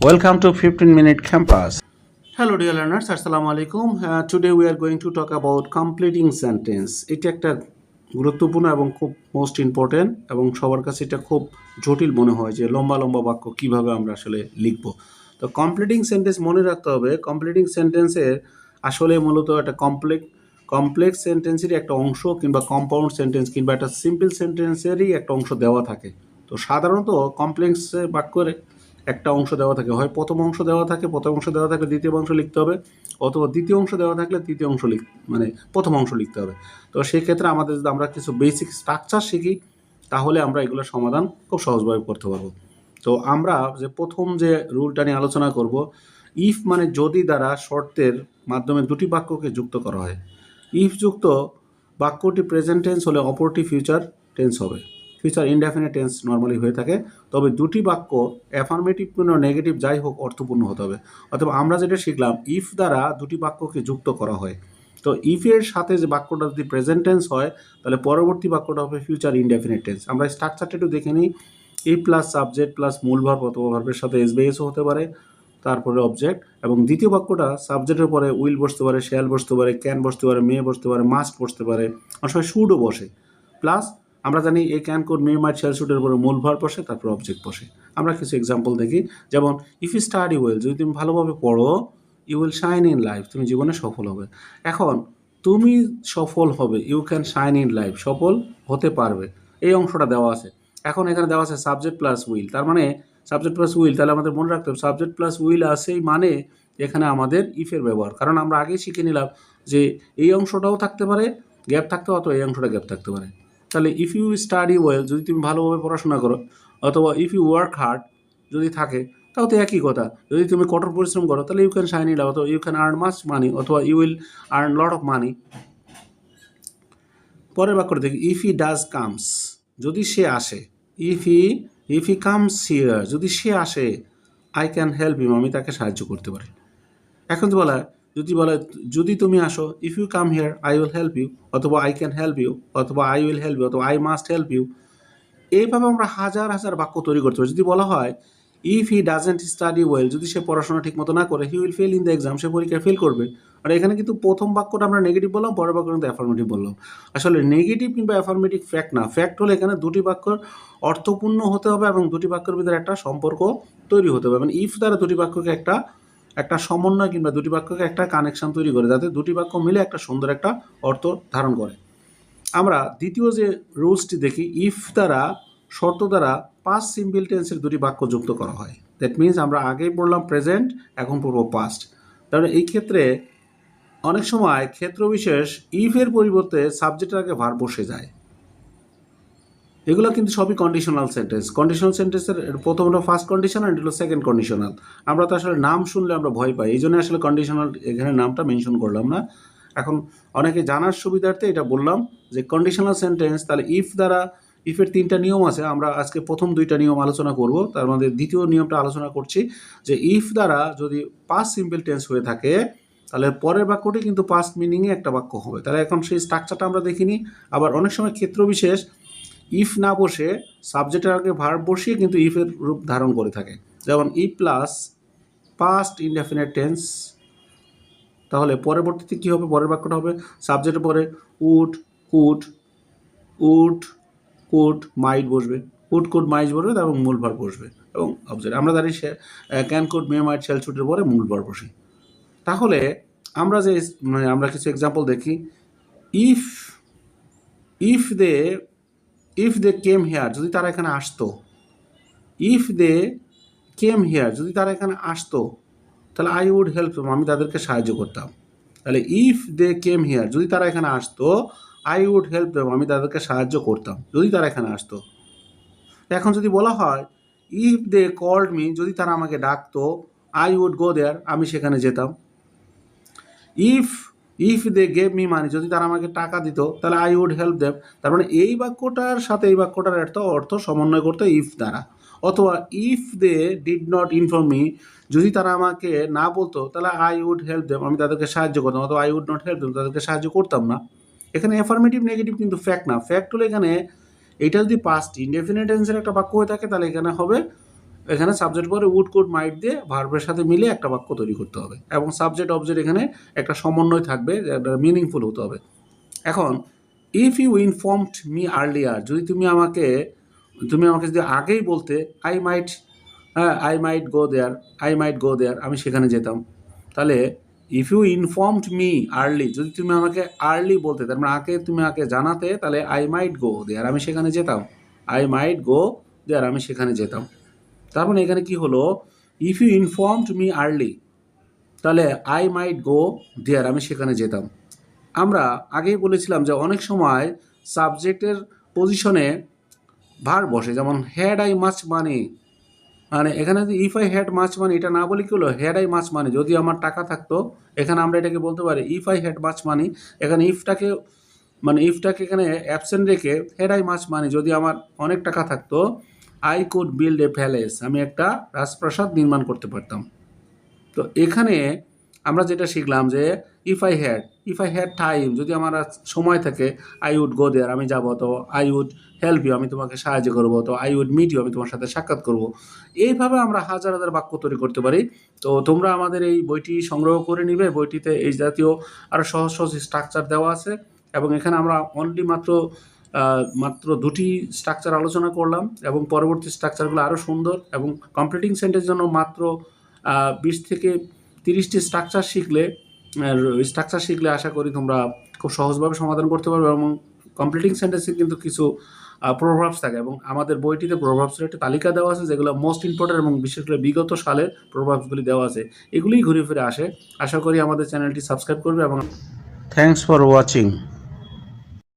Welcome to 15 Minute Campus. Dear learners, Assalamu alaikum. Uh, today we are going to talk about completing sentence. এটা একটা গুরুত্বপূর্ণ এবং খুব most important এবং সবার কাছে এটা খুব জটিল মনে হয় যে লম্বা লম্বা বাক্য কীভাবে আমরা আসলে লিখব তো কমপ্লিটিং সেন্টেন্স মনে রাখতে হবে কমপ্লিটিং সেন্টেন্সের আসলে মূলত একটা কমপ্লেক্স কমপ্লেক্স সেন্টেন্সেরই একটা অংশ কিংবা কম্পাউন্ড সেন্টেন্স কিংবা একটা সিম্পল সেন্টেন্সেরই একটা অংশ দেওয়া থাকে তো সাধারণত কমপ্লেক্স বাক্যের একটা অংশ দেওয়া থাকে। হয় প্রথম অংশ দেওয়া থাকে, প্রথম অংশ দেওয়া থাকলে দ্বিতীয় অংশ লিখতে হবে, অথবা দ্বিতীয় অংশ দেওয়া থাকলে তৃতীয় অংশ লিখ মানে প্রথম অংশ লিখতে হবে। তো সেক্ষেত্রে আমাদের যদি আমরা কিছু বেসিক স্ট্রাকচার শিখি, তাহলে আমরা এগুলোর সমাধান খুব সহজভাবে করতে পারব। তো আমরা যে প্রথম যে রুলটা নিয়ে আলোচনা করব ইফ মানে যদি দ্বারা শর্তের মাধ্যমে দুটি বাক্যকে যুক্ত করা হয়। ইফ যুক্ত বাক্যটি প্রেজেন্ট টেন্স হলে অপরটি ফিউচার টেন্স হবে। ফিউচার ইনডেফিনিট টেন্স নর্মালি হয়ে থাকে। তবে দুটি বাক্য অ্যাফার্মেটিভ কোনো নেগেটিভ যাই হোক অর্থপূর্ণ হতে হবে। অথবা আমরা যেটা শিখলাম ইফ দ্বারা দুটি বাক্যকে যুক্ত করা হয়। তো ইফের সাথে যে বাক্যটা যদি প্রেজেন্ট টেন্স হয়, তাহলে পরবর্তী বাক্যটা হবে ফিউচার ইনডেফিনিট টেন্স আমরা স্ট্রাকচারটা একটু দেখে নিই। ই প্লাস সাবজেক্ট প্লাস মূল ভার্ব অথবা ভার্বের সাথে এস বেসও হতে পারে, তারপরে অবজেক্ট এবং দ্বিতীয় বাক্যটা সাবজেক্টের পরে উইল বসতে পারে শেয়াল বসতে পারে ক্যান বসতে পারে মেয়ে বসতে পারে মাস্ট বসতে পারে। অনেক সময় শুডও বসে। প্লাস আমরা জানি এ can could may might shall শুটের পরে মূল ভার বসে, তারপর অবজেক্ট বসে। আমরা কিছু এক্সাম্পল দেখি, যেমন ইফ ইউ স্টাডি ওয়েল যদি তুমি ভালোভাবে পড়ো you will shine in life তুমি জীবনে সফল হবে। এখন, তুমি সফল হবে you can shine in life সফল হতে পারবে। এই অংশটা দেওয়া আছে। এখন এখানে দেওয়া আছে সাবজেক্ট প্লাস উইল তার মানে সাবজেক্ট প্লাস উইল তাহলে আমাদের মনে রাখতে হবে সাবজেক্ট প্লাস উইল আসেই মানে এখানে আমাদের ইফের ব্যবহার। কারণ আমরা আগেই শিখে নিলাম যে এই অংশটাও থাকতে পারে গ্যাপ থাকতে অথবা এই অংশটা গ্যাপ থাকতে পারে। তাহলে ইফ ইউ স্টাডি ওয়েল যদি তুমি ভালোভাবে পড়াশোনা করো, অথবা ইফ ইউ ওয়ার্ক হার্ড যদি থাকে, তাও তো একই কথা। যদি তুমি কঠোর পরিশ্রম করো, তাহলে ইউ ক্যান শাইন ইট অথবা you can earn much money অথবা you will earn lot of money পরের বাক্যটা দেখি ইফ ই ডাজ কামস যদি সে আসে if he if he comes here যদি সে আসে আই ক্যান হেল্প ইম আমি তাকে সাহায্য করতে পারি। এখন তো বলা যদি বলে, যদি তুমি আসো if you come here I will help you অথবা আই ক্যান হেল্প ইউ অথবা আই উইল হেল্প ইউ অথবা আই মাস্ট হেল্প ইউ এইভাবে আমরা হাজার হাজার বাক্য তৈরি করতে পারি। যদি বলা হয় if he doesn't study well যদি সে পড়াশোনা ঠিক মতো না করে he will fail in the exam সে পরীক্ষায় ফেল করবে। আর এখানে কিন্তু প্রথম বাক্যটা আমরা নেগেটিভ বললাম, পরের বাক্য কিন্তু অ্যাফার্মেটিভ বললাম। আসলে নেগেটিভ কিংবা অ্যাফার্মেটিভ ফ্যাক্ট না ফ্যাক্ট হলে এখানে দুটি বাক্যর অর্থপূর্ণ হতে হবে এবং দুটি বাক্যের ভিতরে একটা সম্পর্ক তৈরি হতে হবে। মানে ইফ দ্বারা দুটি বাক্যকে একটা একটা সমন্বয় কিংবা দুটি বাক্যকে একটা কানেকশন তৈরি করে, যাতে দুটি বাক্য মিলে একটা সুন্দর একটা অর্থ ধারণ করে। আমরা দ্বিতীয় যে রুলসটি দেখি ইফ দ্বারা, শর্ত দ্বারা পাঁচ সিম্পল টেন্সের দুটি বাক্য যুক্ত করা হয়। দ্যাট মিন্স আমরা আগেই পড়লাম প্রেজেন্ট এখন পড়ব পাস্ট তাহলে এই ক্ষেত্রে অনেক সময় ক্ষেত্র বিশেষ ইফের পরিবর্তে সাবজেক্টের আগে ভার বসে যায়। এগুলো কিন্তু সবই কন্ডিশনাল সেন্টেন্স কন্ডিশনাল সেন্টেন্সের প্রথম হলো ফার্স্ট কন্ডিশনাল এটা হলো সেকেন্ড কন্ডিশনাল আমরা তো আসলে নাম শুনলে আমরা ভয় পাই, এই জন্য আসলে কন্ডিশনাল এখানে নামটা মেনশন করলাম না। এখন অনেকে জানার সুবিধার্থে এটা বললাম যে কন্ডিশনাল সেন্টেন্স তাহলে ইফ দ্বারা ইফের তিনটা নিয়ম আছে, আমরা আজকে প্রথম দুইটা নিয়ম আলোচনা করব। তার মধ্যে দ্বিতীয় নিয়মটা আলোচনা করছি যে ইফ দ্বারা যদি পাঁচ সিম্পল টেন্স হয়ে থাকে, তাহলে পরের বাক্যটি কিন্তু পাস্ট মিনিংয়ে একটা বাক্য হবে। তাহলে এখন সেই স্ট্রাকচারটা আমরা দেখিনি। আবার অনেক সময় ক্ষেত্র বিশেষ ইফ না বসে সাবজেক্টের আগে ভার্ব বসিয়ে কিন্তু ইফের রূপ ধারণ করে থাকে। যেমন ই প্লাস পাস্ট ইনডেফিনেট টেন্স তাহলে পরবর্তীতে কী হবে? পরের বাক্যটা হবে সাবজেক্টের পরে would could would could might বসবে। উড কুড মাইট বসবে তারপর মূল ভার বসবে। এবং অবজেক্ট আমরা জানি সে can could may might shall ছুটের পরে মূল ভার বসে। তাহলে আমরা যে মানে আমরা কিছু এক্সাম্পল দেখি। If if they if they came here যদি তারা এখানে আসতো ইফ দে কেম হেয়ার যদি তারা এখানে আসতো, তাহলে আই উড হেল্প আমি তাদেরকে সাহায্য করতাম। তাহলে ইফ দে কেম হেয়ার যদি তারা এখানে আসতো আই উড হেল্প দেম আমি তাদেরকে সাহায্য করতাম, যদি তারা এখানে আসতো। এখন যদি বলা হয় ইফ দে কল্ড মি যদি তারা আমাকে ডাকতো আই উড গো দেয়ার আমি সেখানে যেতাম। If if they gave me money যদি তারা আমাকে টাকা দিত, তাহলে আই উড হেল্প দেম তার মানে এই বাক্যটার সাথে এই বাক্যটার অর্থ অর্থ সমন্বয় করতে ইফ দ্বারা। অথবা if they did not inform me যদি তারা আমাকে না বলতো, তাহলে আই উড হেল্প দেম আমি তাদেরকে সাহায্য করতাম, অথবা I would not help them তাদেরকে সাহায্য করতাম না। এখানে অ্যাফার্মেটিভ নেগেটিভ কিন্তু ফ্যাক্ট না। ফ্যাক্ট হলো এখানে এটা যদি পাস্ট ইনডেফিনেট টেন্সের একটা বাক্য হয়ে থাকে, তাহলে এখানে হবে এখানে সাবজেক্ট পরে উড কোড মাইট দিয়ে ভার্বের সাথে মিলে একটা বাক্য তৈরি করতে হবে এবং সাবজেক্ট অবজেক্ট এখানে একটা সমন্বয় থাকবে মিনিংফুল হতে হবে। এখন if you informed me earlier যদি তুমি আমাকে তুমি আমাকে যদি আগেই বলতে আই মাইট হ্যাঁ I might go there I might go there আমি সেখানে যেতাম। তাহলে if you informed me early যদি তুমি আমাকে আর্লি বলতে, তার মানে আগে তুমি আমাকে জানাতে, তাহলে আই মাইট গো দেয়ার আমি সেখানে যেতাম। আই মাইট গো দেয়ার আমি সেখানে যেতাম। তার মানে এখানে কি হলো? If you informed me early তাহলে আই মাইট গো দেয়ার আমি সেখানে যেতাম। আমরা আগেই বলেছিলাম যে অনেক সময় সাবজেক্টের পজিশনে ভার বসে, যেমন হ্যাড আই মাছ মানি মানে এখানে যদি if I had much money এটা না বলে কি হলো? হ্যাড আই মাছ মানি যদি আমার টাকা থাকতো, এখানে আমরা এটাকে বলতে পারি if I had much money এখানে ইফটাকে মানে ইফটাকে এখানে অ্যাবসেন্ট রেখে হ্যাড আই মাছ মানি যদি আমার অনেক টাকা থাকতো I could build a palace আমি একটা রাজপ্রাসাদ নির্মাণ করতে পারতাম। তো এখানে আমরা যেটা শিখলাম যে if I had if I had time যদি আমার সময় থাকে আই উড গো দেয়ার আমি যাব তো আই উড হেল্প ইউ আমি তোমাকে সাহায্য করব তো আই উড মিট ইউ আমি তোমার সাথে সাক্ষাৎ করব। এইভাবে আমরা হাজার হাজার বাক্য তৈরি করতে পারি। তো তোমরা আমাদের এই বইটি সংগ্রহ করে নিবে। বইটিতে এই জাতীয় আরও সহজ সহজ স্ট্রাকচার দেওয়া আছে। এবং এখানে আমরা অনলি মাত্র মাত্র দুটি স্ট্রাকচার আলোচনা করলাম এবং পরবর্তী স্ট্রাকচারগুলো আরও সুন্দর এবং কমপ্লিটিং সেন্টেন্সের জন্য মাত্র বিশ থেকে তিরিশটি স্ট্রাকচার শিখলে স্ট্রাকচার শিখলে আশা করি তোমরা খুব সহজভাবে সমাধান করতে পারবে এবং কমপ্লিটিং সেন্টেন্সে কিন্তু কিছু প্রভাবস থাকে এবং আমাদের বইটিতে প্রভাবসের একটা তালিকা দেওয়া আছে যেগুলো মোস্ট ইম্পর্টেন্ট এবং বিশেষ করে বিগত সালের প্রভাবসগুলি দেওয়া আছে। এগুলিই ঘুরে ফিরে আসে। আশা করি আমাদের চ্যানেলটি সাবস্ক্রাইব করবে এবং থ্যাংকস ফর ওয়াচিং